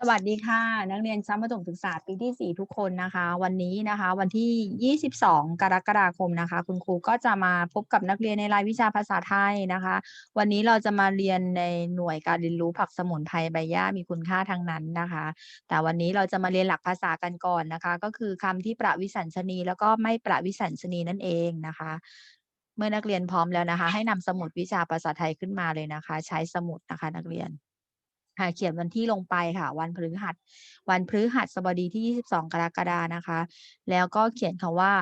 สวัสดีค่ะ นักเรียนชั้นประถมศึกษาปีที่ 4 ทุกคนนะคะ วันนี้นะคะวันที่ 22 กรกฎาคมนะคะ คุณครูก็จะมาพบกับนักเรียนในรายวิชาภาษาไทยนะคะ วันนี้เราจะมาเรียนในหน่วยการเรียนรู้ผักสมุนไพรใบหญ้ามีคุณค่าทั้งนั้นนะคะ แต่วันนี้เราจะมาเรียนหลักภาษากันก่อนนะคะ ก็คือคำที่ประวิสัญชนีแล้วก็ไม่ประวิสัญชนีนั่นเองนะคะ เมื่อนักเรียนพร้อมแล้วนะคะ ให้นำสมุดวิชาภาษาไทยขึ้นมาเลยนะคะ ใช้สมุดนะคะนักเรียน ค่ะเขียนวันที่ลงไปค่ะ วันพฤหัส วันพฤหัสบดีที่ 22 กรกฎานะคะ แล้วก็เขียนคำว่า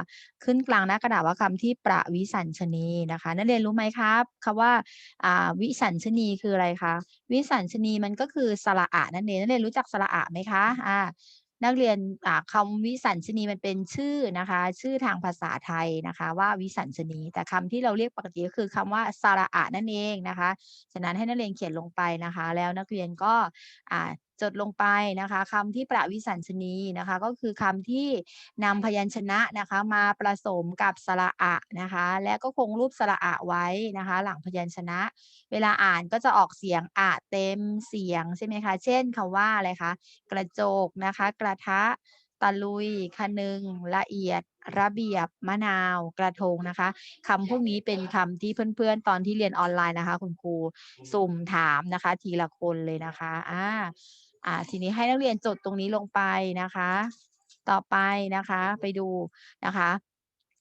ขึ้นกลางหน้ากระดาษว่าคำที่ประวิสัญชนีนะคะ นักเรียนรู้ไหมครับคำว่าว่าวิสัญชนีคืออะไรคะ วิสัญชนีมันก็คือสระอะนั่นเองนักเรียนรู้จักสระอะไหมคะอ่า นักเรียนอ่าคำวิสัญชนีมันเป็นชื่อนะคะ ชื่อทางภาษาไทยนะคะว่าวิสัญชนี แต่คำที่เราเรียกปกติก็คือคำว่าสระอะนั่นเองนะคะ ฉะนั้นให้นักเรียนเขียนลงไปนะคะ แล้วนักเรียนก็จดลงไปนะคะคำที่ประวิสัญชนีนะคะ ก็คือคำที่นำพยัญชนะนะคะมาผสมกับสระอะนะคะ และก็คงรูปสระอะไว้นะคะ หลังพยัญชนะ เวลาอ่านก็จะออกเสียงอะเต็มเสียงใช่ไหมคะ เช่นคำว่าอะไรคะกระจกนะคะ กระทะตะลุยคะนึง ละเอียด ระเบียบ มะนาว กระทงนะคะคำพวกนี้เป็นคำที่เพื่อนๆ ตอนที่เรียนออนไลน์นะคะ คุณครูสุ่มถามนะคะ ทีละคนเลยนะคะอ่า อ่าทีนี้ให้นักเรียนจดตรงนี้ลงไปนะคะ ต่อไปนะคะไปดูนะคะ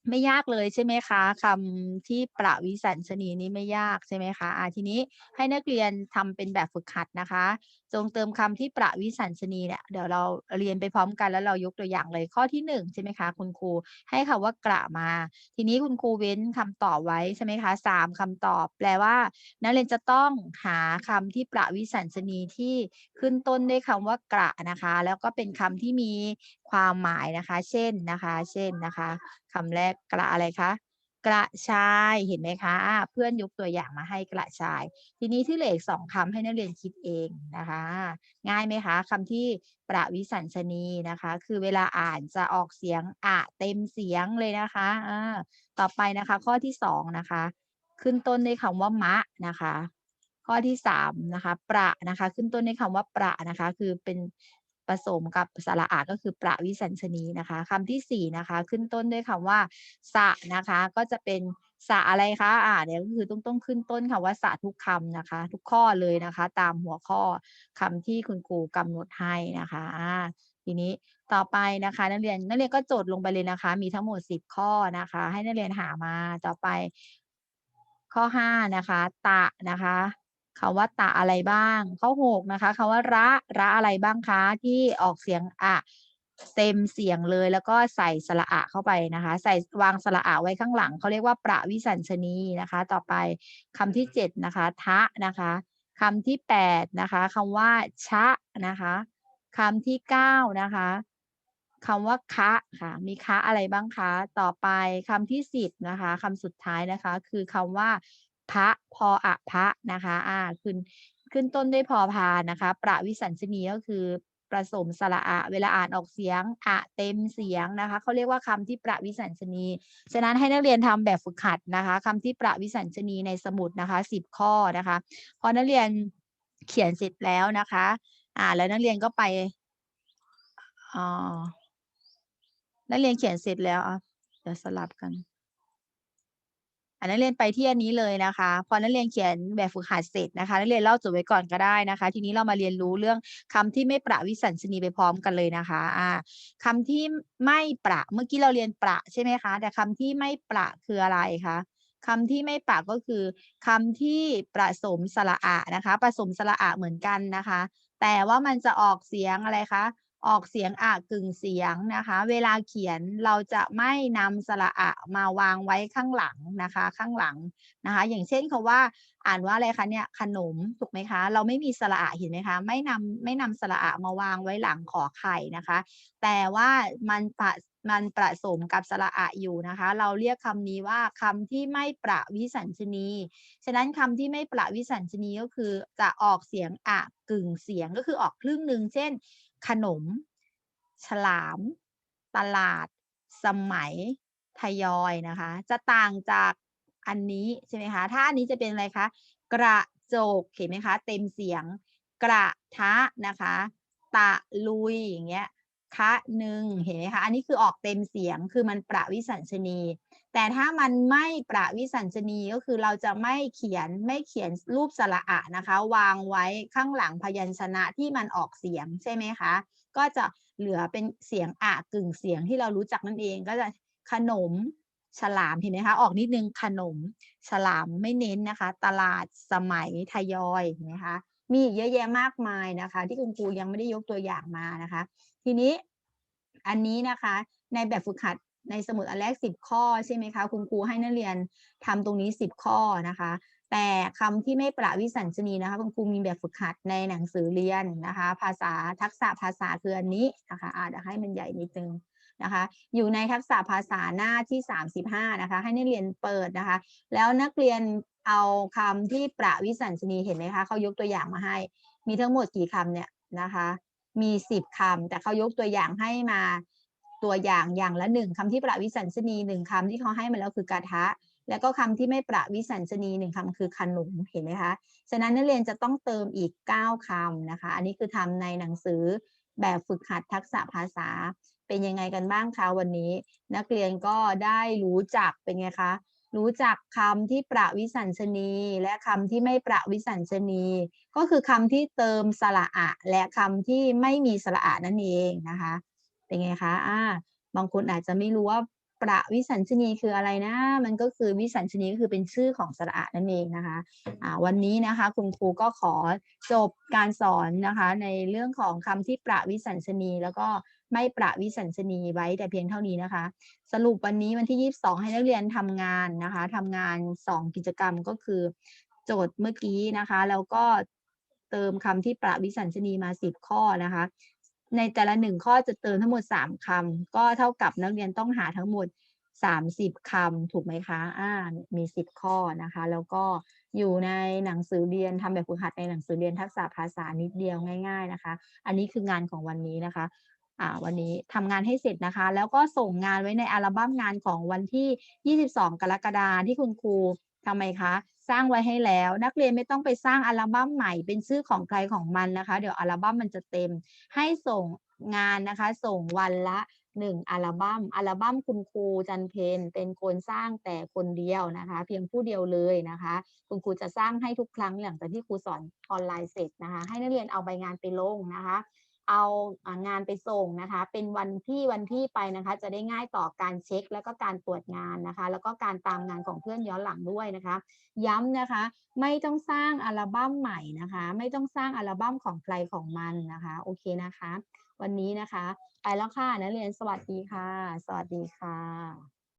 ไม่ยากเลยใช่ไหมคะคำที่ประวิสัญชนีนี้ไม่ยากใช่ไหมคะอ่าทีนี้ให้นักเรียนทำเป็นแบบฝึกหัดนะคะ จงเติมคำที่ประวิสัญชนีเนี่ยเดี๋ยวเราเรียนไปพร้อมกันแล้วเรายกตัวอย่างเลยข้อที่หนึ่งใช่ไหมคะคุณครูให้คำว่ากระมา ทีนี้คุณครูเว้นคำตอบไว้ใช่ไหมคะสามคำตอบ แปลว่านักเรียนจะต้องหาคำที่ประวิสัญชนีที่ขึ้นต้นด้วยคำว่ากระนะคะ แล้วก็เป็นคำที่มีความหมายนะคะ เช่นนะคะ เช่นนะคะคำแรกกระอะไรคะ กระชายเห็นไหมคะ เพื่อนยกตัวอย่างมาให้กระชาย ทีนี้ที่เหลืออีกสองคำให้นักเรียนคิดเองนะคะ ง่ายไหมคะคำที่ประวิสัญชนีนะคะ คือเวลาอ่านจะออกเสียงอะเต็มเสียงเลยนะคะอ่าต่อไปนะคะ ข้อที่สองนะคะ ขึ้นต้นด้วยคำว่ามะนะคะข้อที่สามนะคะประนะคะขึ้นต้นด้วยคำว่าประนะคะ คือเป็น ผสมกับสระอะก็คือประวิสัญชนีนะคะคำที่สี่นะคะขึ้นต้นด้วยคำว่า สะนะคะก็จะเป็นสะอะไรคะอ่าเนี่ยก็คือต้องต้องขึ้นต้นคำว่าสะทุกคำนะคะ ทุกข้อเลยนะคะ ตามหัวข้อคำที่คุณครูกำหนดให้นะคะอ่าทีนี้ต่อไปนะคะ นักเรียนนักเรียนก็จดลงไปเลยนะคะ มีทั้งหมดสิบข้อนะคะ ให้นักเรียนหามาต่อไปข้อห้านะคะ ตะนะคะ คำว่าตะอะไรบ้าง ข้อหกนะคะคำว่าระระอะไรบ้างคะที่ออกเสียงอะเต็มเสียงเลยแล้วก็ใส่สระอะเข้าไปนะคะ ใส่วางสระอะไว้ข้างหลังเขาเรียกว่าประวิสัญชนีนะคะ ต่อไปคำที่เจ็ดนะคะทะนะคะคำที่แปดนะคะคำว่า ชะนะคะคำที่เก้านะคะคำว่าคะค่ะ มีคะอะไรบ้างคะ ต่อไปคำที่สิบนะคะคำสุดท้ายนะคะ คือคำว่า พระพออะพระนะคะอ่าขึ้นขึ้นต้นด้วยพอพานนะคะ ประวิสัญชนีก็คือผสมสระอะ เวลาอ่านออกเสียงอะเต็มเสียงนะคะเขาเรียกว่าคำที่ประวิสัญชนี ฉะนั้นให้นักเรียนทำแบบฝึกหัดนะคะคำที่ประวิสัญชนีในสมุดนะคะสิบข้อนะคะ พอนักเรียนเขียนเสร็จแล้วนะคะ อ่า แล้วนักเรียนก็ไปอ๋อนักเรียนเขียนเสร็จแล้วอะเดี๋ยวสลับกัน นักเรียนไปที่อันนี้เลยนะคะ พอนักเรียนเขียนแบบฝึกหัดเสร็จนะคะนักเรียนเล่าจดไว้ก่อนก็ได้นะคะ ทีนี้เรามาเรียนรู้เรื่องคำที่ไม่ประวิสัญชนีไปพร้อมกันเลยนะคะอ่าคำที่ไม่ประเมื่อกี้เราเรียนประใช่ไหมคะ แต่คำที่ไม่ประคืออะไรคะคำที่ไม่ประก็คือคำที่ผสมสระอะนะคะ ผสมสระอะเหมือนกันนะคะ แต่ว่ามันจะออกเสียงอะไรคะ ออกเสียงอะกึ่งเสียงนะคะ เวลาเขียนเราจะไม่นำสระอะมาวางไว้ข้างหลังนะคะ ข้างหลังนะคะ อย่างเช่นคาว่าอ่านว่าอะไรคะเนี่ยขนมถูกไหมคะ เราไม่มีสระอะเห็นไหมคะไม่นำไม่นำสระอะมาวางไว้หลังขอไข่นะคะ แต่ว่ามันปะมันประสมกับสระอะอยู่นะคะ เราเรียกคำนี้ว่าคำที่ไม่ประวิสัญชนี ฉะนั้นคำที่ไม่ประวิสัญชนีก็คือจะออกเสียงอะกึ่งเสียงก็คือออกครึ่งหนึ่งเช่นขนม ฉลาม ตลาด สมัย ทยอยนะคะ จะต่างจากอันนี้ใช่ไหมคะ ถ้าอันนี้จะเป็นอะไรคะ กระโจก เห็นไหมคะ เต็มเสียง กระทะนะคะ ตะลุยอย่างเงี้ย คะหนึ่งเห็นไหมคะ อันนี้คือออกเต็มเสียงคือมันประวิสัญชนี แต่ถ้ามันไม่ประวิสัญชนีก็คือเราจะไม่เขียนไม่เขียนรูปสระอะนะคะ วางไว้ข้างหลังพยัญชนะที่มันออกเสียงใช่ไหมคะ ก็จะเหลือเป็นเสียงอะกึ่งเสียงที่เรารู้จักนั่นเองก็จะขนมฉลามเห็นไหมคะ ออกนิดนึงขนมฉลามไม่เน้นนะคะ ตลาดสมัยทยอยเห็นไหมคะ มีเยอะแยะมากมายนะคะ ที่คุณครูยังไม่ได้ยกตัวอย่างมานะคะ ทีนี้อันนี้นะคะ ในแบบฝึกหัดในสมุดอันแรกสิบข้อใช่ไหมคะ คุณครูให้นักเรียนทำตรงนี้สิบข้อนะคะ แต่คำที่ไม่ประวิสัญชนีนะคะ คุณครูมีแบบฝึกหัดในหนังสือเรียนนะคะ ภาษาทักษะภาษาคืออันนี้นะคะอาเดี๋ยวให้มันใหญ่นิดนึงนะคะ อยู่ในทักษะภาษาหน้าที่ 35 นะคะ ให้นักเรียนเปิดนะคะ แล้วนักเรียน เอาคำที่ประวิสัญชนีเห็นไหมคะเขายกตัวอย่างมาให้ มีทั้งหมดกี่คำเนี่ยนะคะ มีสิบคำแต่เขายกตัวอย่างให้มาตัวอย่างอย่างละหนึ่งคำที่ประวิสัญชนีหนึ่งคำที่เขาให้มาแล้วคือกระทะ แล้วก็คำที่ไม่ประวิสัญชนีหนึ่งคำคือขนมเห็นไหมคะฉะนั้นนักเรียนจะต้องเติมอีก 9คำนะคะ อันนี้คือทำในหนังสือแบบฝึกหัดทักษะภาษาเป็นยังไงกันบ้างคะวันนี้ นักเรียนก็ได้รู้จักเป็นไงคะ รู้จักคำที่ประวิสัญชนี และคำที่ไม่ประวิสัญชนี ก็คือคำที่เติมสระอะ และคำที่ไม่มีสระอะนั่นเองนะคะ เป็นไงคะอ่าบางคนอาจจะไม่รู้ว่าประวิสัญชนีคืออะไรนะ มันก็คือวิสัญชนีก็คือเป็นชื่อของสระอะนั่นเองนะคะอ่าวันนี้นะคะคุณครูก็ขอจบการสอนนะคะ ในเรื่องของคำที่ประวิสัญชนีแล้วก็ ไม่ประวิสัญชนีไว้แต่เพียงเท่านี้นะคะ สรุปวันนี้วันที่ 22 ให้นักเรียนทำงานนะคะทำงาน 2 กิจกรรมก็คือ โจทย์เมื่อกี้นะคะ แล้วก็เติมคำที่ประวิสัญชนีมา 10 ข้อนะคะ ในแต่ละหนึ่งข้อจะเติมทั้งหมด 3คำก็เท่ากับนักเรียนต้องหาทั้งหมด 30คำถูกไหมคะอ่ามี 10 ข้อนะคะ แล้วก็อยู่ในหนังสือเรียนทำแบบฝึกหัดในหนังสือเรียนทักษะภาษานิดเดียวง่าย ๆนะคะ อันนี้คืองานของวันนี้นะคะ อ่าวันนี้ทำงานให้เสร็จนะคะ แล้วก็ส่งงานไว้ในอัลบั้มงานของวันที่ 22 กรกฎาคมที่คุณครูทำไมคะ สร้างไว้ให้แล้ว นักเรียนไม่ต้องไปสร้างอัลบั้มใหม่เป็นชื่อของใครของมันนะคะ เดี๋ยวอัลบั้มมันจะเต็ม ให้ส่งงานนะคะ ส่งวันละหนึ่งอัลบั้มอัลบั้มคุณครูจันเพนเป็นคนสร้างแต่คนเดียวนะคะ เพียงผู้เดียวเลยนะคะ คุณครูจะสร้างให้ทุกครั้งหลังจากที่ครูสอนออนไลน์เสร็จนะคะ ให้นักเรียนเอาใบงานไปลงนะคะ เอางานไปส่งนะคะ เป็นวันที่วันที่ไปนะคะ จะได้ง่ายต่อการเช็ค แล้วก็การตรวจงานนะคะ แล้วก็การตามงานของเพื่อนย้อนหลังด้วยนะคะ ย้ำนะคะ ไม่ต้องสร้างอัลบั้มใหม่นะคะ ไม่ต้องสร้างอัลบั้มของใครของมันนะคะ โอเคนะคะ วันนี้นะคะ ไปแล้วค่ะนักเรียนสวัสดีค่ะ สวัสดีค่ะ